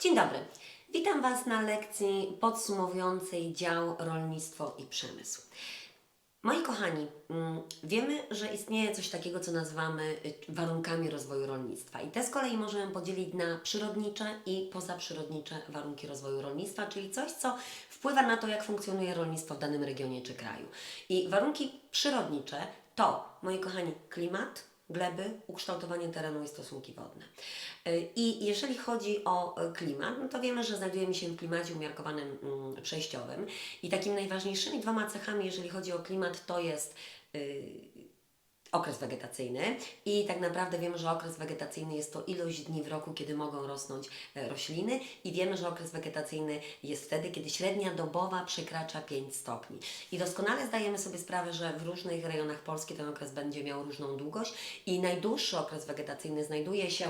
Dzień dobry. Witam Was na lekcji podsumowującej dział rolnictwo i przemysł. Moi kochani, mm, wiemy, że istnieje coś takiego, co nazywamy y, warunkami rozwoju rolnictwa. I te z kolei możemy podzielić na przyrodnicze i pozaprzyrodnicze warunki rozwoju rolnictwa, czyli coś, co wpływa na to, jak funkcjonuje rolnictwo w danym regionie czy kraju. I warunki przyrodnicze to, moi kochani, klimat, gleby, ukształtowanie terenu i stosunki wodne. Y, I jeżeli chodzi o y, klimat, no to wiemy, że znajdujemy się w klimacie umiarkowanym mm, przejściowym i takimi najważniejszymi dwoma cechami, jeżeli chodzi o klimat, to jest y, okres wegetacyjny i tak naprawdę wiemy, że okres wegetacyjny jest to ilość dni w roku, kiedy mogą rosnąć e, rośliny i wiemy, że okres wegetacyjny jest wtedy, kiedy średnia dobowa przekracza 5 stopni. I doskonale zdajemy sobie sprawę, że w różnych rejonach Polski ten okres będzie miał różną długość i najdłuższy okres wegetacyjny znajduje się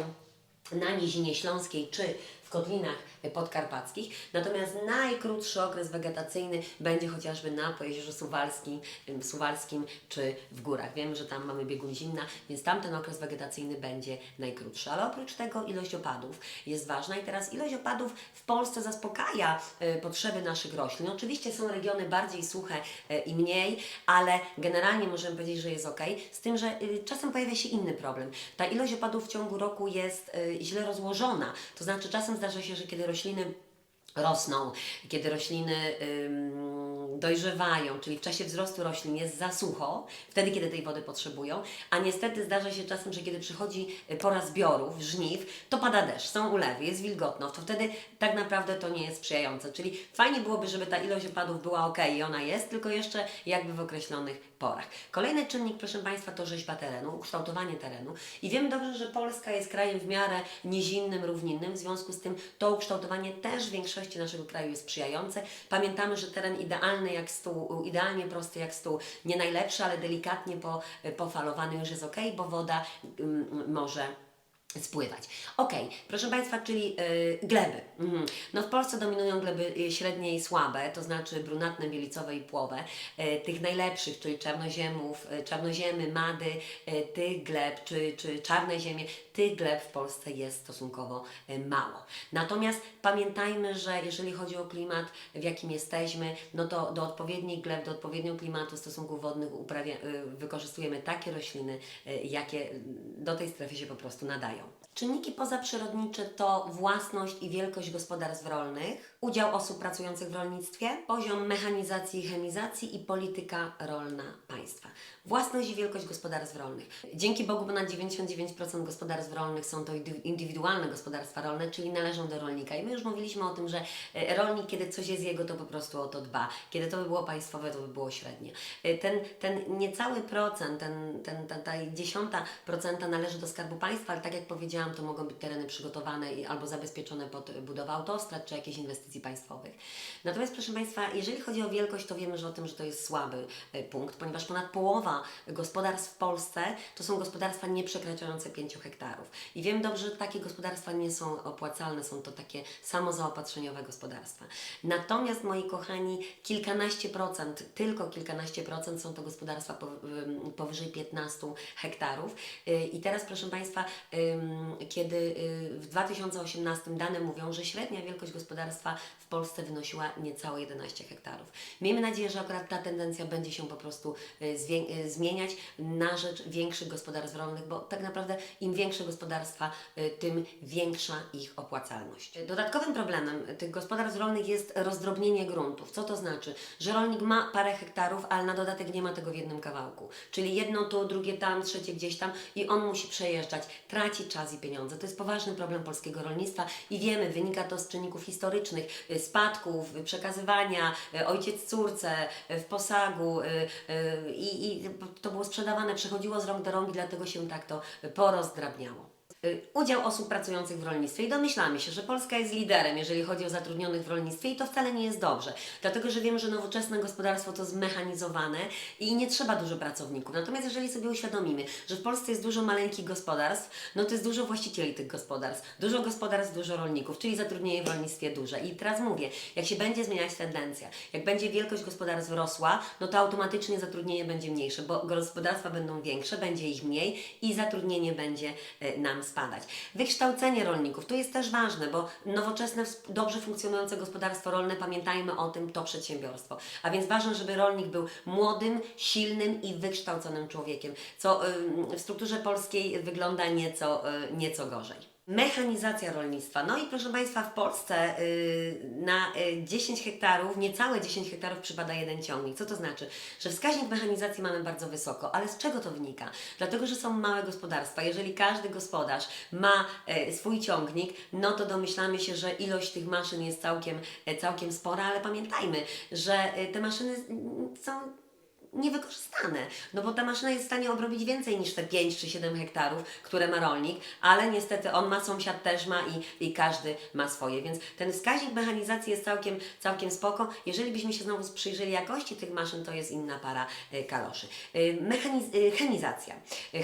na Nizinie Śląskiej czy w Kotlinach Podkarpackich. Natomiast najkrótszy okres wegetacyjny będzie chociażby na Pojezierzu Suwalskim, Suwalskim czy w górach. Wiem, że tam mamy biegun zimna, więc tamten okres wegetacyjny będzie najkrótszy. Ale oprócz tego ilość opadów jest ważna i teraz ilość opadów w Polsce zaspokaja y, potrzeby naszych roślin. Oczywiście są regiony bardziej suche y, i mniej, ale generalnie możemy powiedzieć, że jest ok. Z tym, że y, czasem pojawia się inny problem. Ta ilość opadów w ciągu roku jest źle rozłożona. To znaczy czasem zdarza się, że kiedy rośliny rosną, kiedy rośliny dojrzewają, czyli w czasie wzrostu roślin jest za sucho, wtedy kiedy tej wody potrzebują, a niestety zdarza się czasem, że kiedy przychodzi y, pora zbiorów, żniw, to pada deszcz, są ulewy, jest wilgotno, to wtedy tak naprawdę to nie jest sprzyjające. Czyli fajnie byłoby, żeby ta ilość opadów była ok i ona jest, tylko jeszcze jakby w określonych porach. Kolejny czynnik, proszę Państwa, to rzeźba terenu, ukształtowanie terenu i wiemy dobrze, że Polska jest krajem w miarę nizinnym, równinnym, w związku z tym to ukształtowanie też w większości naszego kraju jest sprzyjające. Pamiętamy, że teren idealny jak stół, idealnie prosty jak stół, nie najlepszy, ale delikatnie po, pofalowany już jest ok, bo woda ym, może spływać. Ok, proszę Państwa, czyli y, gleby. Mhm. No w Polsce dominują gleby y, średnie i słabe, to znaczy brunatne, bielicowe i płowe. Y, tych najlepszych, czyli czarnoziemów, y, czarnoziemy, mady, y, tych gleb, czy, czy czarne ziemie, tych gleb w Polsce jest stosunkowo y, mało. Natomiast pamiętajmy, że jeżeli chodzi o klimat, w jakim jesteśmy, no to do odpowiednich gleb, do odpowiedniego klimatu, stosunków wodnych uprawia, y, wykorzystujemy takie rośliny, y, jakie do tej strefy się po prostu nadają. Czynniki pozaprzyrodnicze to własność i wielkość gospodarstw rolnych, udział osób pracujących w rolnictwie, poziom mechanizacji i chemizacji i polityka rolna państwa. Własność i wielkość gospodarstw rolnych. Dzięki Bogu ponad 99% gospodarstw rolnych są to indy- indywidualne gospodarstwa rolne, czyli należą do rolnika. I my już mówiliśmy o tym, że e, rolnik, kiedy coś jest jego, to po prostu o to dba. Kiedy to by było państwowe, to by było średnie. E, Ten, ten niecały procent, ten, ten, ta, ta dziesiąta procenta należy do Skarbu Państwa, ale tak jak powiedziałam, to mogą być tereny przygotowane albo zabezpieczone pod budowę autostrad czy jakieś inwestycji państwowych. Natomiast proszę Państwa, jeżeli chodzi o wielkość, to wiemy że o tym, że to jest słaby e, punkt, ponieważ ponad połowa gospodarstw w Polsce to są gospodarstwa nieprzekraczające 5 hektarów. I wiem dobrze, że takie gospodarstwa nie są opłacalne, są to takie samozaopatrzeniowe gospodarstwa. Natomiast, moi kochani, kilkanaście procent, tylko kilkanaście procent są to gospodarstwa powyżej 15 hektarów. Y, I teraz, proszę Państwa, kiedy y, w 2018 dane mówią, że średnia wielkość gospodarstwa w Polsce wynosiła niecałe 11 hektarów. Miejmy nadzieję, że akurat ta tendencja będzie się po prostu y, y, zmieniać na rzecz większych gospodarstw rolnych, bo tak naprawdę im większe gospodarstwa, y, tym większa ich opłacalność. Dodatkowym problemem tych gospodarstw rolnych jest rozdrobnienie gruntów. Co to znaczy? Że rolnik ma parę hektarów, ale na dodatek nie ma tego w jednym kawałku. Czyli jedno tu, drugie tam, trzecie gdzieś tam i on musi przejeżdżać, traci czas i pieniądze. To jest poważny problem polskiego rolnictwa i wiemy, wynika to z czynników historycznych, spadków, y, przekazywania, y, ojciec córce, w posagu i, i to było sprzedawane, przechodziło z rąk do rąk i dlatego się tak to porozdrabniało. Y, Udział osób pracujących w rolnictwie i domyślamy się, że Polska jest liderem, jeżeli chodzi o zatrudnionych w rolnictwie i to wcale nie jest dobrze, dlatego że wiemy, że nowoczesne gospodarstwo to zmechanizowane i nie trzeba dużo pracowników. Natomiast jeżeli sobie uświadomimy, że w Polsce jest dużo maleńkich gospodarstw, no to jest dużo właścicieli tych gospodarstw, dużo gospodarstw, dużo rolników, czyli zatrudnienie w rolnictwie duże. I teraz mówię, jak się będzie zmieniać tendencja, jak będzie wielkość gospodarstw rosła, no to automatycznie zatrudnienie będzie mniejsze, bo gospodarstwa będą większe, będzie ich mniej i zatrudnienie będzie e, nam spadać. Wykształcenie rolników, to jest też ważne, bo nowoczesne, dobrze funkcjonujące gospodarstwo rolne, pamiętajmy o tym, to przedsiębiorstwo. A więc ważne, żeby rolnik był młodym, silnym i wykształconym człowiekiem, co w strukturze polskiej wygląda nieco, y, nieco gorzej. Mechanizacja rolnictwa. No i proszę Państwa, w Polsce y, na y, 10 hektarów, niecałe 10 hektarów przypada jeden ciągnik. Co to znaczy? Że wskaźnik mechanizacji mamy bardzo wysoko. Ale z czego to wynika? Dlatego, że są małe gospodarstwa. Jeżeli każdy gospodarz ma e, swój ciągnik, no to domyślamy się, że ilość tych maszyn jest całkiem, e, całkiem spora, ale pamiętajmy, że e, te maszyny mm, są niewykorzystane, no bo ta maszyna jest w stanie obrobić więcej niż te 5 czy 7 hektarów, które ma rolnik, ale niestety on ma, sąsiad też ma i, i każdy ma swoje, więc ten wskaźnik mechanizacji jest całkiem, całkiem spoko. Jeżeli byśmy się znowu przyjrzeli jakości tych maszyn, to jest inna para e, kaloszy. E, Mechaniz- e, chemizacja.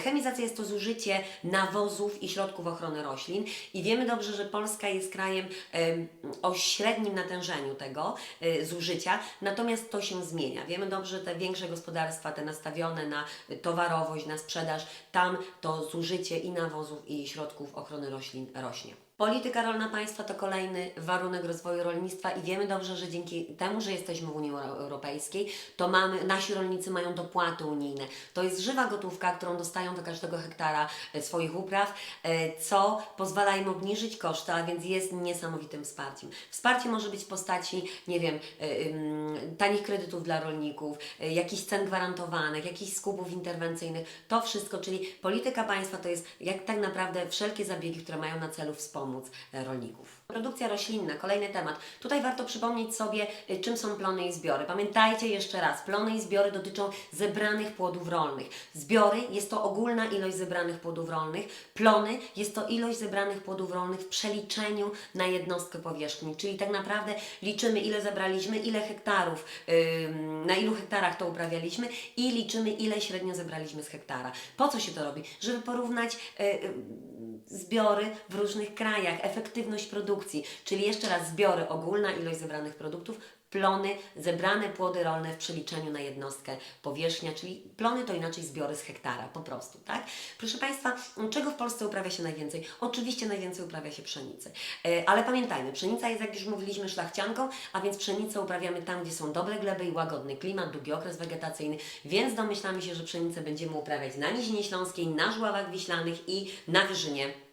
Chemizacja jest to zużycie nawozów i środków ochrony roślin i wiemy dobrze, że Polska jest krajem em, o średnim natężeniu tego zużycia, natomiast to się zmienia. Wiemy dobrze, że te większe gospodarstwa, te nastawione na towarowość, na sprzedaż, tam to zużycie i nawozów i środków ochrony roślin rośnie. Polityka rolna państwa to kolejny warunek rozwoju rolnictwa i wiemy dobrze, że dzięki temu, że jesteśmy w Unii Euro- Europejskiej, to mamy, nasi rolnicy mają dopłaty unijne. To jest żywa gotówka, którą dostają do każdego hektara e, swoich upraw, e, co pozwala im obniżyć koszty, a więc jest niesamowitym wsparciem. Wsparcie może być w postaci, nie wiem, e, tanich kredytów dla rolników, jakichś cen gwarantowanych, jakichś skupów interwencyjnych. To wszystko, czyli polityka państwa to jest jak tak naprawdę wszelkie zabiegi, które mają na celu wspomóc e, rolników. Produkcja roślinna, kolejny temat. Tutaj warto przypomnieć sobie, y, czym są plony i zbiory. Pamiętajcie jeszcze raz, plony i zbiory dotyczą zebranych płodów rolnych. Zbiory jest to ogólna ilość zebranych płodów rolnych. Plony jest to ilość zebranych płodów rolnych w przeliczeniu na jednostkę powierzchni. Czyli tak naprawdę liczymy, ile zebraliśmy, ile hektarów, na ilu hektarach to uprawialiśmy i liczymy, ile średnio zebraliśmy z hektara. Po co się to robi? Żeby porównać y, y, zbiory w różnych krajach, efektywność produkcji, czyli jeszcze raz zbiory, ogólna ilość zebranych produktów, plony, zebrane płody rolne w przeliczeniu na jednostkę powierzchnia, czyli plony to inaczej zbiory z hektara, po prostu, tak? Proszę Państwa, czego w Polsce uprawia się najwięcej? Oczywiście najwięcej uprawia się pszenicy, E, ale pamiętajmy, pszenica jest, jak już mówiliśmy, szlachcianką, a więc pszenicę uprawiamy tam, gdzie są dobre gleby i łagodny klimat, długi okres wegetacyjny, więc domyślamy się, że pszenicę będziemy uprawiać na Nizinie Śląskiej, na Żławach Wiślanych i na Wyżynie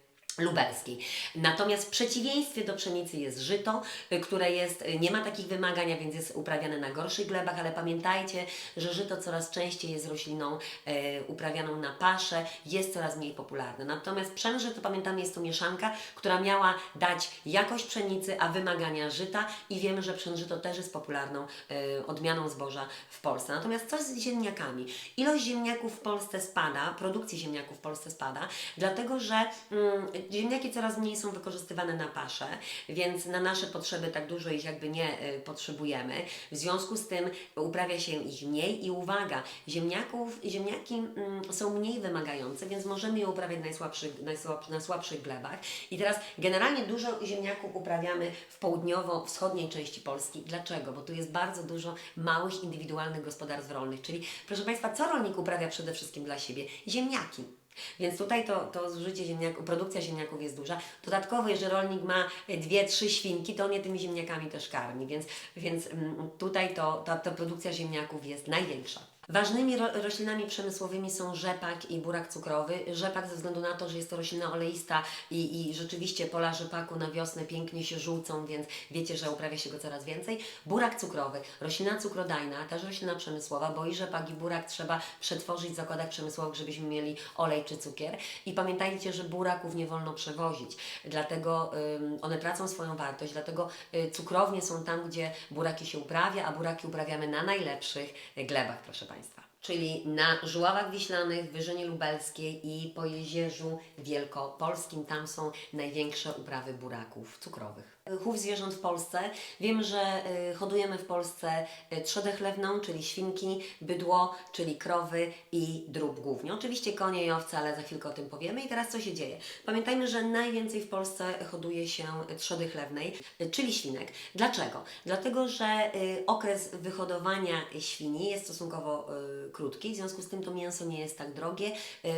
lubelskiej. Natomiast w przeciwieństwie do pszenicy jest żyto, y, które jest, y, nie ma takich wymagań, a więc jest uprawiane na gorszych glebach, ale pamiętajcie, że żyto coraz częściej jest rośliną e, uprawianą na pasze, jest coraz mniej popularne. Natomiast pszenży to pamiętamy jest to mieszanka, która miała dać jakość pszenicy, a wymagania żyta i wiemy, że pszenżyto też jest popularną e, odmianą zboża w Polsce. Natomiast co z ziemniakami? Ilość ziemniaków w Polsce spada, produkcji ziemniaków w Polsce spada, dlatego że mm, ziemniaki coraz mniej są wykorzystywane na paszę, więc na nasze potrzeby tak dużo ich jakby nie y, potrzebujemy. W związku z tym uprawia się ich mniej i uwaga, ziemniaków, ziemniaki mm, są mniej wymagające, więc możemy je uprawiać na najsłabszych, najsłab, na słabszych glebach. I teraz generalnie dużo ziemniaków uprawiamy w południowo-wschodniej części Polski. Dlaczego? Bo tu jest bardzo dużo małych, indywidualnych gospodarstw rolnych, czyli proszę Państwa, co rolnik uprawia przede wszystkim dla siebie? Ziemniaki. Więc tutaj to, to zużycie ziemniaków, produkcja ziemniaków jest duża. Dodatkowo, jeżeli rolnik ma e, dwie, trzy świnki, to on je tymi ziemniakami też karmi, więc, więc mm, tutaj to, ta, ta produkcja ziemniaków jest największa. Ważnymi ro roślinami przemysłowymi są rzepak i burak cukrowy. Rzepak ze względu na to, że jest to roślina oleista i, i rzeczywiście pola rzepaku na wiosnę pięknie się żółcą, więc wiecie, że uprawia się go coraz więcej. Burak cukrowy, roślina cukrodajna, też roślina przemysłowa, bo i rzepak i burak trzeba przetworzyć w zakładach przemysłowych, żebyśmy mieli olej czy cukier. I pamiętajcie, że buraków nie wolno przewozić, dlatego ym, one tracą swoją wartość, dlatego y, cukrownie są tam, gdzie buraki się uprawia, a buraki uprawiamy na najlepszych glebach, proszę Państwa. Czyli na Żuławach Wiślanych, Wyżynie Lubelskiej i po Jezierzu Wielkopolskim. Tam są największe uprawy buraków cukrowych. Chów zwierząt w Polsce. Wiem, że y, hodujemy w Polsce y, trzodę chlewną, czyli świnki, bydło, czyli krowy i drób głównie. Oczywiście konie i owce, ale za chwilkę o tym powiemy. I teraz co się dzieje? Pamiętajmy, że najwięcej w Polsce hoduje się trzody chlewnej, y, czyli świnek. Dlaczego? Dlatego, że okres wyhodowania świni jest stosunkowo krótki, w związku z tym to mięso nie jest tak drogie.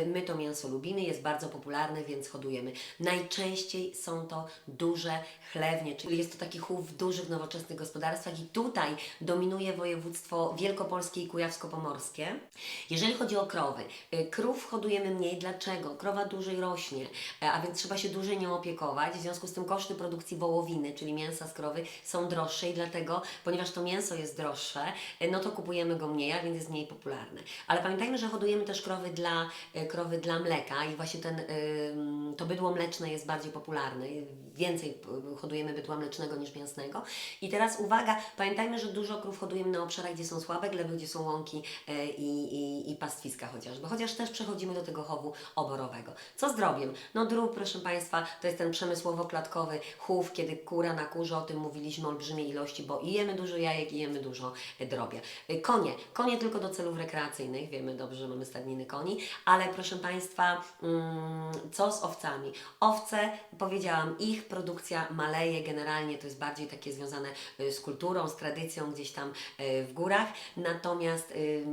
My to mięso lubimy, jest bardzo popularne, więc hodujemy. Najczęściej są to duże chlewnie, czyli jest to taki chów w dużych, nowoczesnych gospodarstwach i tutaj dominuje województwo wielkopolskie i kujawsko-pomorskie. Jeżeli chodzi o krowy, y, krów hodujemy mniej. Dlaczego? Krowa dłużej rośnie, e, a więc trzeba się dłużej nią opiekować. W związku z tym koszty produkcji wołowiny, czyli mięsa z krowy, są droższe i dlatego, ponieważ to mięso jest droższe, e, no to kupujemy go mniej, a więc jest mniej popularne. Ale pamiętajmy, że hodujemy też krowy dla, e, krowy dla mleka i właśnie ten, to bydło mleczne jest bardziej popularne. Więcej y, hodujemy bydła mlecznego niż mięsnego. I teraz uwaga, pamiętajmy, że dużo krów hodujemy na obszarach, gdzie są słabe gleby, gdzie są łąki e, i, i, i pastwiska chociażby. Chociaż też przechodzimy do tego chowu oborowego. Co z drobiem? No drób, proszę Państwa, to jest ten przemysłowo-klatkowy chów, kiedy kura na kurze, o tym mówiliśmy, olbrzymie ilości, bo i jemy dużo jajek i jemy dużo e, drobia. E, Konie. Konie tylko do celów rekreacyjnych. Wiemy dobrze, że mamy stadniny koni, ale proszę Państwa, mm, co z owcami? Owce, powiedziałam, ich produkcja maleje generalnie, to jest bardziej takie związane y, z kulturą, z tradycją gdzieś tam y, w górach, natomiast y,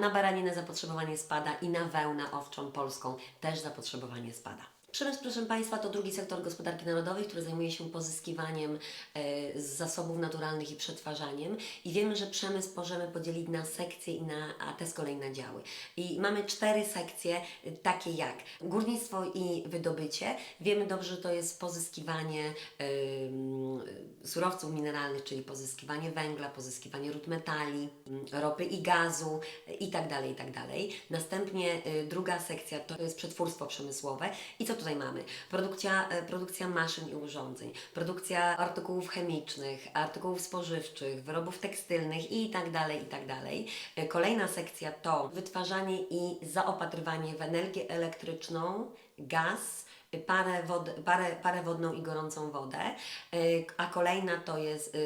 na baraninę zapotrzebowanie spada i na wełnę owczą polską też zapotrzebowanie spada. Przemysł, proszę Państwa, to drugi sektor gospodarki narodowej, który zajmuje się pozyskiwaniem e, z zasobów naturalnych i przetwarzaniem. I wiemy, że przemysł możemy podzielić na sekcje, i na, a te z kolei na działy. I mamy cztery sekcje, e, takie jak górnictwo i wydobycie. Wiemy dobrze, że to jest pozyskiwanie em, surowców mineralnych, czyli pozyskiwanie węgla, pozyskiwanie ród metali, m, ropy i gazu e, i tak tak. Następnie e, druga sekcja to jest przetwórstwo przemysłowe. I co tutaj mamy? Produkcja, e, produkcja maszyn i urządzeń, produkcja artykułów chemicznych, artykułów spożywczych, wyrobów tekstylnych i tak dalej, i tak dalej. E, Kolejna sekcja to wytwarzanie i zaopatrywanie w energię elektryczną, gaz, parę, wod, parę, parę wodną i gorącą wodę, a kolejna to jest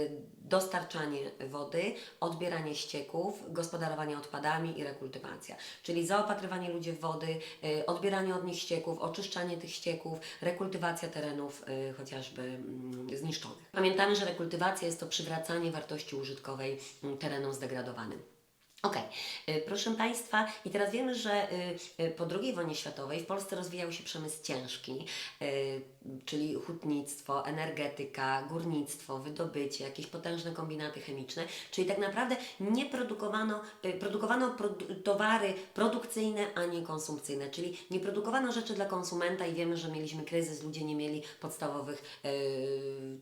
dostarczanie wody, odbieranie ścieków, gospodarowanie odpadami i rekultywacja. Czyli zaopatrywanie ludzi w wody, y, odbieranie od nich ścieków, oczyszczanie tych ścieków, rekultywacja terenów y, chociażby mm, zniszczonych. Pamiętamy, że rekultywacja jest to przywracanie wartości użytkowej mm, terenom zdegradowanym. Okej, y, proszę Państwa, i teraz wiemy, że y, y, po II wojnie światowej w Polsce rozwijał się przemysł ciężki, y, czyli hutnictwo, energetyka, górnictwo, wydobycie, jakieś potężne kombinaty chemiczne, czyli tak naprawdę nie produkowano, produkowano produ- towary produkcyjne, a nie konsumpcyjne, czyli nie produkowano rzeczy dla konsumenta i wiemy, że mieliśmy kryzys, ludzie nie mieli podstawowych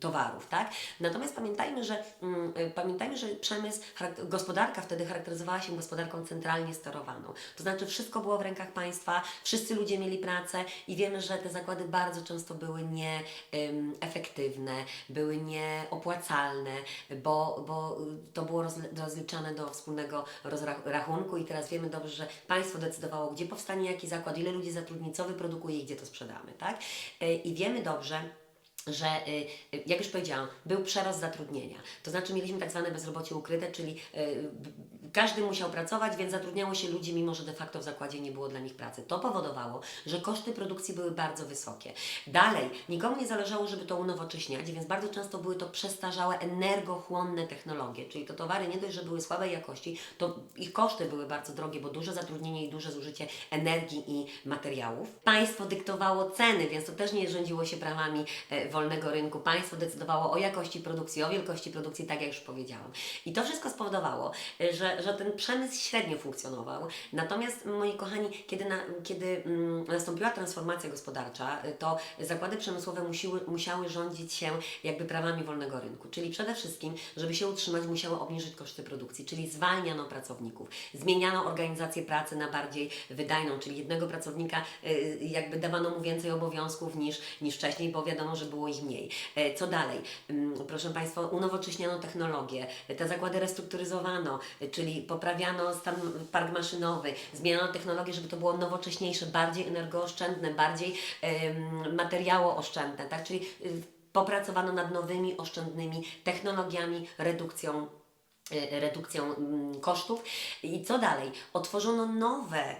towarów, tak? Natomiast pamiętajmy, że mm, pamiętajmy, że przemysł, gospodarka wtedy charakteryzowała się gospodarką centralnie sterowaną. To znaczy wszystko było w rękach państwa, wszyscy ludzie mieli pracę i wiemy, że te zakłady bardzo często były nieefektywne, były nieopłacalne, bo, bo to było rozli- rozliczane do wspólnego rachunku i teraz wiemy dobrze, że państwo decydowało, gdzie powstanie jaki zakład, ile ludzi zatrudni, co wyprodukuje i gdzie to sprzedamy, tak? Y, I wiemy dobrze, że, y, y, jak już powiedziałam, był przerost zatrudnienia. To znaczy mieliśmy tak zwane bezrobocie ukryte, czyli y, każdy musiał pracować, więc zatrudniało się ludzi, mimo że de facto w zakładzie nie było dla nich pracy. To powodowało, że koszty produkcji były bardzo wysokie. Dalej, nikomu nie zależało, żeby to unowocześniać, więc bardzo często były to przestarzałe, energochłonne technologie, czyli to towary nie dość, że były słabej jakości, to ich koszty były bardzo drogie, bo duże zatrudnienie i duże zużycie energii i materiałów. Państwo dyktowało ceny, więc to też nie rządziło się prawami e, wolnego rynku. Państwo decydowało o jakości produkcji, o wielkości produkcji, tak jak już powiedziałam. I to wszystko spowodowało, że, że ten przemysł średnio funkcjonował. Natomiast, moi kochani, kiedy, na, kiedy mm, nastąpiła transformacja gospodarcza, e, to zakłady przemysłowe musiły, musiały rządzić się jakby prawami wolnego rynku. Czyli przede wszystkim, żeby się utrzymać, musiały obniżyć koszty produkcji, czyli zwalniano pracowników, zmieniano organizację pracy na bardziej wydajną, czyli jednego pracownika y, jakby dawano mu więcej obowiązków niż, niż wcześniej, bo wiadomo, że było ich mniej. E, Co dalej? Proszę Państwa, unowocześniano technologię, te zakłady restrukturyzowano, y, czyli poprawiano stan park maszynowy, zmieniano technologię, żeby to było nowocześniejsze, bardziej energooszczędne, bardziej materiałooszczędne, tak? Czyli y, popracowano nad nowymi, oszczędnymi technologiami, redukcją y, redukcją mm, kosztów. I co dalej? Otworzono nowe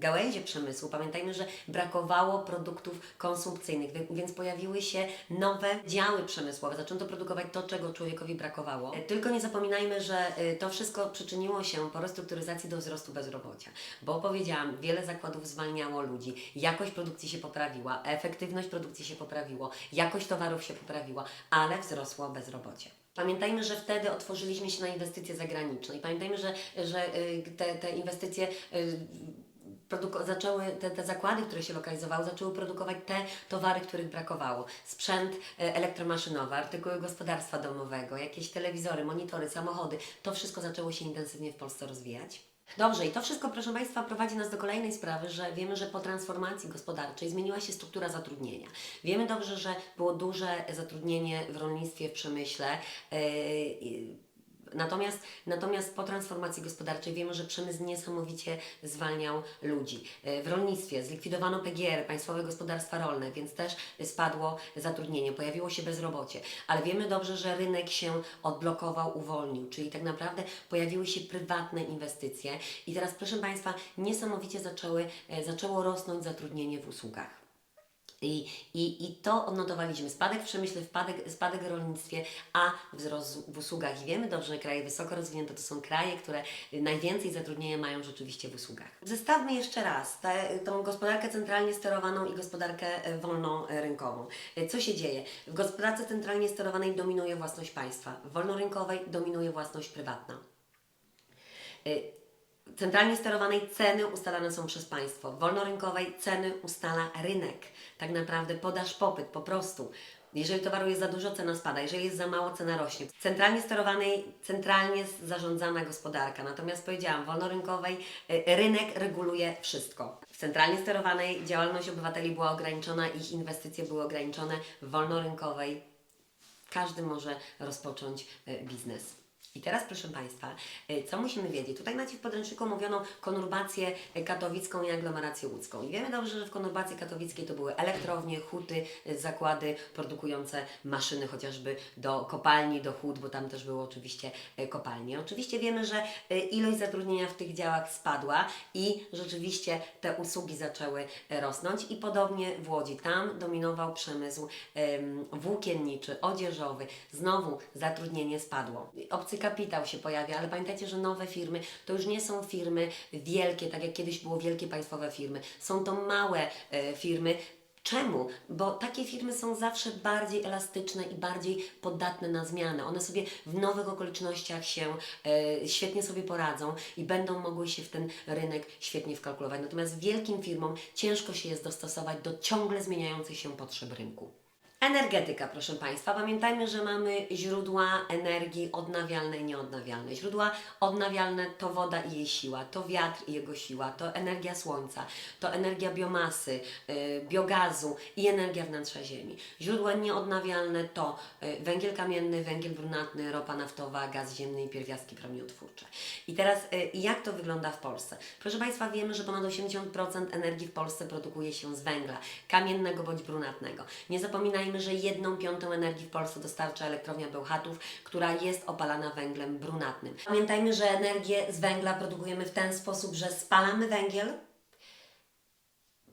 gałęzie przemysłu, pamiętajmy, że brakowało produktów konsumpcyjnych, więc pojawiły się nowe działy przemysłowe. Zaczęto produkować to, czego człowiekowi brakowało. Y, Tylko nie zapominajmy, że y, to wszystko przyczyniło się po restrukturyzacji do wzrostu bezrobocia, bo powiedziałam, wiele zakładów zwalniało ludzi, jakość produkcji się poprawiła, efektywność produkcji się poprawiło, jakość towarów się poprawiła, ale wzrosło bezrobocie. Pamiętajmy, że wtedy otworzyliśmy się na inwestycje zagraniczne i pamiętajmy, że, że y, te, te inwestycje y, zaczęły, te, te zakłady, które się lokalizowały, zaczęły produkować te towary, których brakowało. Sprzęt e, elektromaszynowy, artykuły gospodarstwa domowego, jakieś telewizory, monitory, samochody. To wszystko zaczęło się intensywnie w Polsce rozwijać. Dobrze, i to wszystko, proszę Państwa, prowadzi nas do kolejnej sprawy, że wiemy, że po transformacji gospodarczej zmieniła się struktura zatrudnienia. Wiemy dobrze, że było duże zatrudnienie w rolnictwie, w przemyśle. Yy, Natomiast, natomiast po transformacji gospodarczej wiemy, że przemysł niesamowicie zwalniał ludzi. E, W rolnictwie zlikwidowano PGR, Państwowe Gospodarstwa Rolne, więc też spadło zatrudnienie, pojawiło się bezrobocie. Ale wiemy dobrze, że rynek się odblokował, uwolnił, czyli tak naprawdę pojawiły się prywatne inwestycje i teraz proszę Państwa, niesamowicie zaczęły, e, zaczęło rosnąć zatrudnienie w usługach. I, i, I to odnotowaliśmy. Spadek w przemyśle, spadek, spadek w rolnictwie, a wzrost w usługach. I wiemy dobrze, że kraje wysoko rozwinięte to są kraje, które najwięcej zatrudnienia mają rzeczywiście w usługach. Zestawmy jeszcze raz tę tą gospodarkę centralnie sterowaną i gospodarkę e, wolną e, rynkową. E, Co się dzieje? W gospodarce centralnie sterowanej dominuje własność państwa, w wolnorynkowej dominuje własność prywatna. Y, Centralnie sterowanej ceny ustalane są przez państwo. W wolnorynkowej ceny ustala rynek. Tak naprawdę podaż popyt po prostu. Jeżeli towaru jest za dużo, cena spada. Jeżeli jest za mało, cena rośnie. Centralnie sterowanej, centralnie zarządzana gospodarka. Natomiast powiedziałam, wolnorynkowej y, rynek reguluje wszystko. W centralnie sterowanej działalność obywateli była ograniczona, ich inwestycje były ograniczone. W wolnorynkowej każdy może rozpocząć e, biznes. I teraz, proszę Państwa, e, co musimy wiedzieć? Tutaj macie w podręczniku mówiono konurbację katowicką i aglomerację łódzką. I wiemy dobrze, że w konurbacji katowickiej to były elektrownie, huty, e, zakłady produkujące maszyny chociażby do kopalni, do hut, bo tam też było oczywiście e, kopalnie. Oczywiście wiemy, że ilość zatrudnienia w tych działach spadła i rzeczywiście te usługi zaczęły rosnąć i podobnie w Łodzi. Tam dominował przemysł em, włókienniczy, odzieżowy. Znowu zatrudnienie spadło. Obcy kapitał się pojawia, ale pamiętajcie, że nowe firmy to już nie są firmy wielkie, tak jak kiedyś było wielkie państwowe firmy. Są to małe e, firmy, Czemu? Bo takie firmy są zawsze bardziej elastyczne i bardziej podatne na zmiany. One sobie w nowych okolicznościach się e, świetnie sobie poradzą i będą mogły się w ten rynek świetnie wkalkulować. Natomiast wielkim firmom ciężko się jest dostosować do ciągle zmieniających się potrzeb rynku. Energetyka, proszę Państwa. Pamiętajmy, że mamy źródła energii odnawialne i nieodnawialne. Źródła odnawialne to woda i jej siła, to wiatr i jego siła, to energia słońca, to energia biomasy, yy, biogazu i energia wnętrza ziemi. Źródła nieodnawialne to yy, węgiel kamienny, węgiel brunatny, ropa naftowa, gaz ziemny i pierwiastki promieniotwórcze. I teraz yy, jak to wygląda w Polsce? Proszę Państwa, wiemy, że ponad 80% energii w Polsce produkuje się z węgla, kamiennego bądź brunatnego. Nie zapominajmy, że jedną piątą energii w Polsce dostarcza elektrownia Bełchatów, która jest opalana węglem brunatnym. Pamiętajmy, że energię z węgla produkujemy w ten sposób, że spalamy węgiel,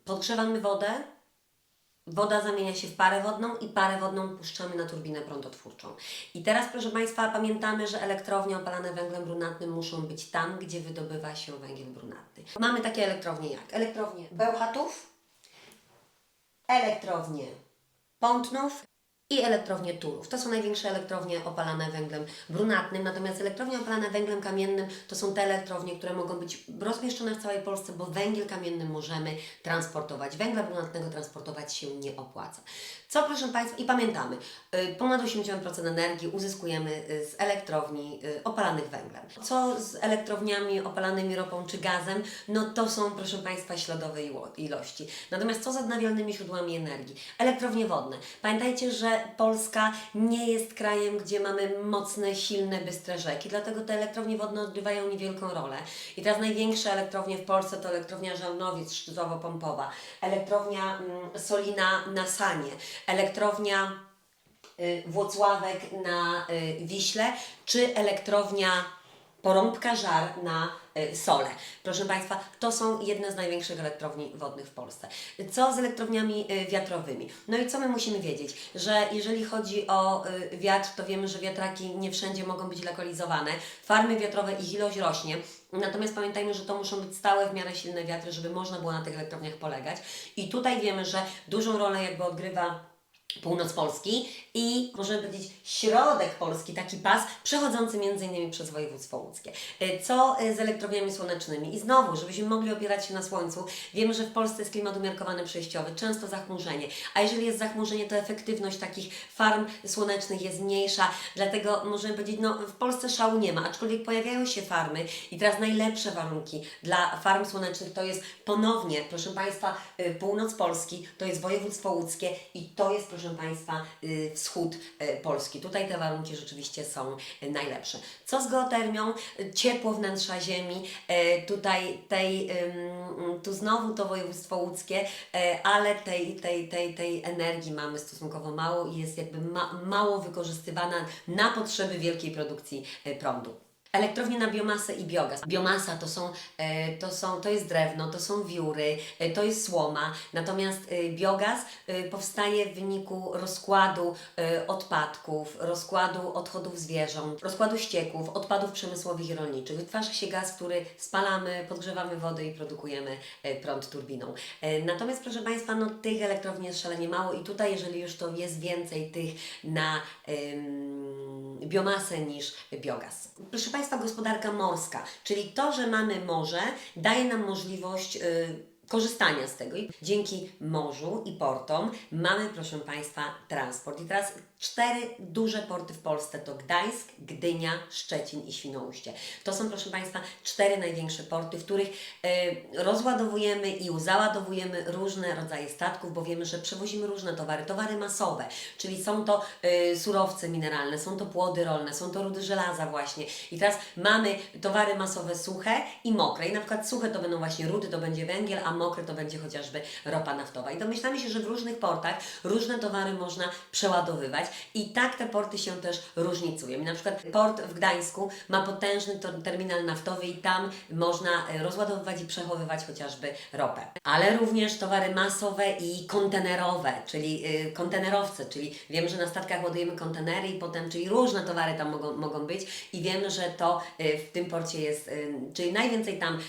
podgrzewamy wodę, Woda zamienia się w parę wodną i parę wodną puszczamy na turbinę prądotwórczą. I teraz, proszę Państwa, pamiętamy, że elektrownie opalane węglem brunatnym muszą być tam, gdzie wydobywa się węgiel brunatny. Mamy takie elektrownie jak elektrownie Bełchatów, elektrownie Pątnów i elektrownie Turów. To są największe elektrownie opalane węglem brunatnym, natomiast elektrownie opalane węglem kamiennym to są te elektrownie, które mogą być rozmieszczone w całej Polsce, bo węgiel kamienny możemy transportować. Węgla brunatnego transportować się nie opłaca. Co proszę Państwa, i pamiętamy, y, ponad 80% energii uzyskujemy y, z elektrowni y, opalanych węglem. Co z elektrowniami opalanymi ropą czy gazem? No to są, proszę Państwa, śladowe ilo- ilości. Natomiast co z odnawialnymi źródłami energii? Elektrownie wodne. Pamiętajcie, że Polska nie jest krajem, gdzie mamy mocne, silne, bystre rzeki, dlatego te elektrownie wodne odgrywają niewielką rolę. I teraz największe elektrownie w Polsce to elektrownia Żarnowic, Szczytowo-Pompowa, elektrownia mm, Solina na Sanie, elektrownia y, Włocławek na y, Wiśle, czy elektrownia porąbka żar na y, sole. Proszę Państwa, to są jedne z największych elektrowni wodnych w Polsce. Co z elektrowniami wiatrowymi? No i co my musimy wiedzieć? Że jeżeli chodzi o wiatr, to wiemy, że wiatraki nie wszędzie mogą być lokalizowane. Farmy wiatrowe, ich ilość rośnie. Natomiast pamiętajmy, że to muszą być stałe, w miarę silne wiatry, żeby można było na tych elektrowniach polegać. I tutaj wiemy, że dużą rolę jakby odgrywa północ Polski i możemy powiedzieć środek Polski, taki pas przechodzący innymi przez województwo łódzkie. E, Co e, z elektrowniami słonecznymi? I znowu, żebyśmy mogli opierać się na słońcu, wiemy, że w Polsce jest klimat umiarkowany przejściowy, często zachmurzenie, a jeżeli jest zachmurzenie, to efektywność takich farm słonecznych jest mniejsza, dlatego możemy powiedzieć, no w Polsce szału nie ma, aczkolwiek pojawiają się farmy i teraz najlepsze warunki dla farm słonecznych to jest ponownie, proszę Państwa, y, północ Polski, to jest województwo łódzkie i to jest, proszę Państwa, y, wschód y, Polski. Tutaj te warunki rzeczywiście są y, najlepsze. Co z geotermią? Ciepło wnętrza ziemi, tutaj tej, ym, tu znowu to województwo łódzkie, ale tej, tej, tej, tej energii mamy stosunkowo mało i jest jakby ma, mało wykorzystywana na potrzeby wielkiej produkcji prądu. Elektrownie na biomasę i biogaz. Biomasa to są, e, to są, to jest drewno, to są wióry, e, to jest słoma, natomiast e, biogaz powstaje w wyniku rozkładu odpadków, rozkładu odchodów zwierząt, rozkładu ścieków, odpadów przemysłowych i rolniczych. Wytwarza się gaz, który spalamy, podgrzewamy wodę i produkujemy prąd turbiną. Natomiast proszę Państwa, no tych elektrowni jest szalenie mało i tutaj jeżeli już to jest więcej tych na em, biomasę niż biogaz. Proszę Państwa, gospodarka morska, czyli to, że mamy morze, daje nam możliwość y, korzystania z tego. I dzięki morzu i portom mamy, proszę Państwa, transport. I teraz cztery duże porty w Polsce to Gdańsk, Gdynia, Szczecin i Świnoujście. To są, proszę Państwa, cztery największe porty, w których y, rozładowujemy i załadowujemy różne rodzaje statków, bo wiemy, że przewozimy różne towary, towary masowe, czyli są to y, surowce mineralne, są to płody rolne, są to rudy żelaza właśnie. I teraz mamy towary masowe suche i mokre. I na przykład suche to będą właśnie rudy, to będzie węgiel, a mokre to będzie chociażby ropa naftowa. I domyślamy się, że w różnych portach różne towary można przeładowywać i tak te porty się też różnicują. Na przykład port w Gdańsku ma potężny terminal naftowy i tam można e, rozładowywać i przechowywać chociażby ropę. Ale również towary masowe i kontenerowe, czyli y, kontenerowce, czyli wiemy, że na statkach ładujemy kontenery i potem, czyli różne towary tam mogą, mogą być i wiemy, że to y, w tym porcie jest, czyli najwięcej tam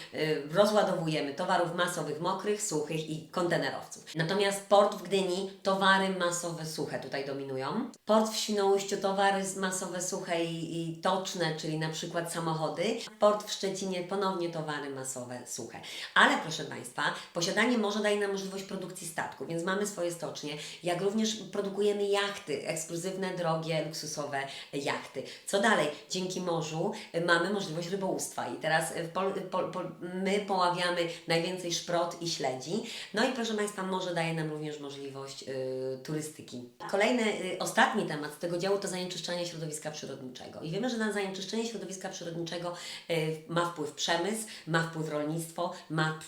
rozładowujemy towarów masowych, mokrych, suchych i kontenerowców. Natomiast port w Gdyni, towary masowe, suche tutaj dominują. Port w Świnoujściu, towary masowe, suche i, i toczne, czyli na przykład samochody. Port w Szczecinie, ponownie towary masowe, suche. Ale proszę Państwa, posiadanie morza daje nam możliwość produkcji statków, więc mamy swoje stocznie, jak również produkujemy jachty, ekskluzywne, drogie, luksusowe jachty. Co dalej? Dzięki morzu y, mamy możliwość rybołówstwa i teraz y, pol, pol, pol, my poławiamy najwięcej szprot i śledzi. No i proszę Państwa, morze daje nam również możliwość y, turystyki. Kolejny, y, temat z tego działu to zanieczyszczanie środowiska przyrodniczego. I wiemy, że na zanieczyszczenie środowiska przyrodniczego y, ma wpływ przemysł, ma wpływ rolnictwo, ma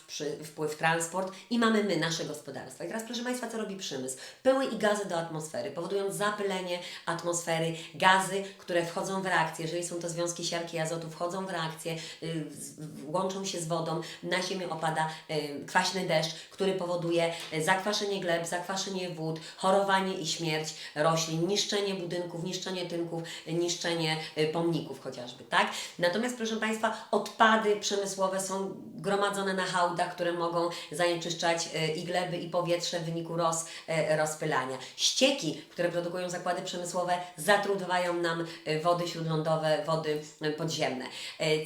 wpływ transport i mamy my, nasze gospodarstwa. I teraz proszę Państwa, co robi przemysł? Pyły i gazy do atmosfery, powodując zapylenie atmosfery, gazy, które wchodzą w reakcję, jeżeli są to związki siarki azotu, wchodzą w reakcję, y, łączą się z wodą, na ziemię opada y, kwaśny deszcz, który powoduje zakwaszenie gleb, zakwaszenie wód, chorowanie i śmierć roślin, niszczenie budynków, niszczenie tynków, niszczenie y, pomników chociażby, tak? Natomiast proszę Państwa, odpady przemysłowe są gromadzone na hałdach, które mogą zanieczyszczać y, i gleby, i powietrze w wyniku roz, y, rozpylania. Ścieki, które produkują zakłady przemysłowe, zatrudniają nam wody śródlądowe, wody podziemne.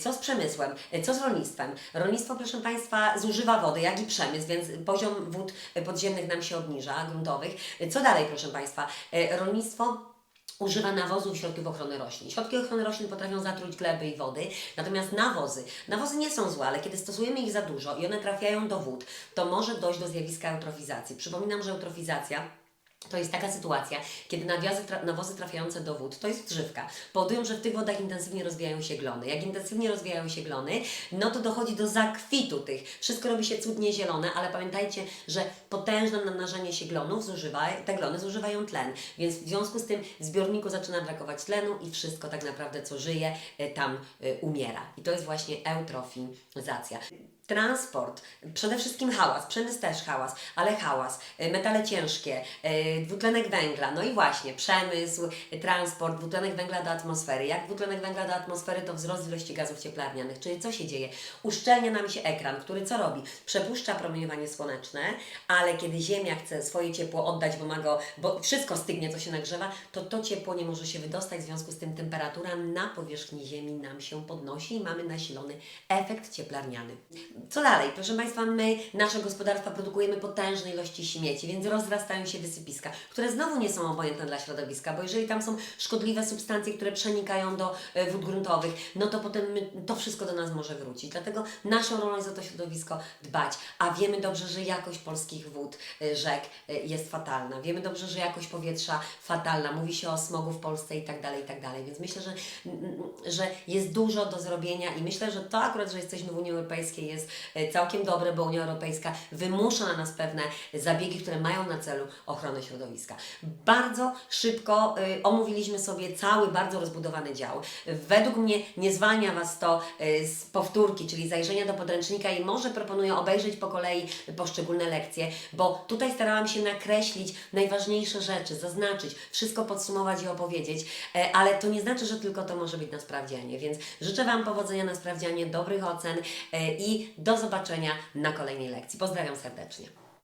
Co z przemysłem? Co z rolnictwem? Rolnictwo, proszę Państwa, zużywa wody, jak i przemysł, więc poziom wód podziemnych nam się obniża, gruntowych. Co dalej, proszę Państwa? Y, Rolnictwo używa nawozów i środków ochrony roślin. Środki ochrony roślin potrafią zatruć gleby i wody, natomiast nawozy, nawozy nie są złe, ale kiedy stosujemy ich za dużo i one trafiają do wód, to może dojść do zjawiska eutrofizacji. Przypominam, że eutrofizacja To jest taka sytuacja, kiedy nawozy trafiające do wód, to jest drzewka, powodują, że w tych wodach intensywnie rozwijają się glony. Jak intensywnie rozwijają się glony, no to dochodzi do zakwitu tych. Wszystko robi się cudnie zielone, ale pamiętajcie, że potężne namnażanie się glonów zużywa, te glony zużywają tlen, więc w związku z tym w zbiorniku zaczyna brakować tlenu i wszystko tak naprawdę, co żyje, e, tam e, umiera. I to jest właśnie eutrofizacja. Transport, przede wszystkim hałas, przemysł też hałas, ale hałas, y, metale ciężkie, y, dwutlenek węgla, no i właśnie przemysł, y, transport, dwutlenek węgla do atmosfery. Jak dwutlenek węgla do atmosfery, to wzrost ilości gazów cieplarnianych, czyli co się dzieje? Uszczelnia nam się ekran, który co robi? Przepuszcza promieniowanie słoneczne, ale kiedy Ziemia chce swoje ciepło oddać, bo ma go, bo wszystko stygnie, co się nagrzewa, to to ciepło nie może się wydostać, w związku z tym temperatura na powierzchni Ziemi nam się podnosi i mamy nasilony efekt cieplarniany. Co dalej? Proszę Państwa, my, nasze gospodarstwa produkujemy potężne ilości śmieci, więc rozrastają się wysypiska, które znowu nie są obojętne dla środowiska, bo jeżeli tam są szkodliwe substancje, które przenikają do e, wód gruntowych, no to potem my, to wszystko do nas może wrócić. Dlatego naszą rolą jest o to środowisko dbać, a wiemy dobrze, że jakość polskich wód, e, rzek e, jest fatalna. Wiemy dobrze, że jakość powietrza fatalna. Mówi się o smogu w Polsce i tak dalej, i tak dalej. Więc myślę, że, że jest dużo do zrobienia i myślę, że to akurat, że jesteśmy w Unii Europejskiej jest e, całkiem dobre, bo Unia Europejska wymusza na nas pewne zabiegi, które mają na celu ochronę środowiska. Bardzo szybko y, omówiliśmy sobie cały bardzo rozbudowany dział. Według mnie nie zwalnia Was to y, z powtórki, czyli zajrzenia do podręcznika i może proponuję obejrzeć po kolei poszczególne lekcje, bo tutaj starałam się nakreślić najważniejsze rzeczy, zaznaczyć, wszystko podsumować i opowiedzieć, e, ale to nie znaczy, że tylko to może być na sprawdzianie, więc życzę Wam powodzenia na sprawdzianie, dobrych ocen e, i do zobaczenia na kolejnej lekcji. Pozdrawiam serdecznie.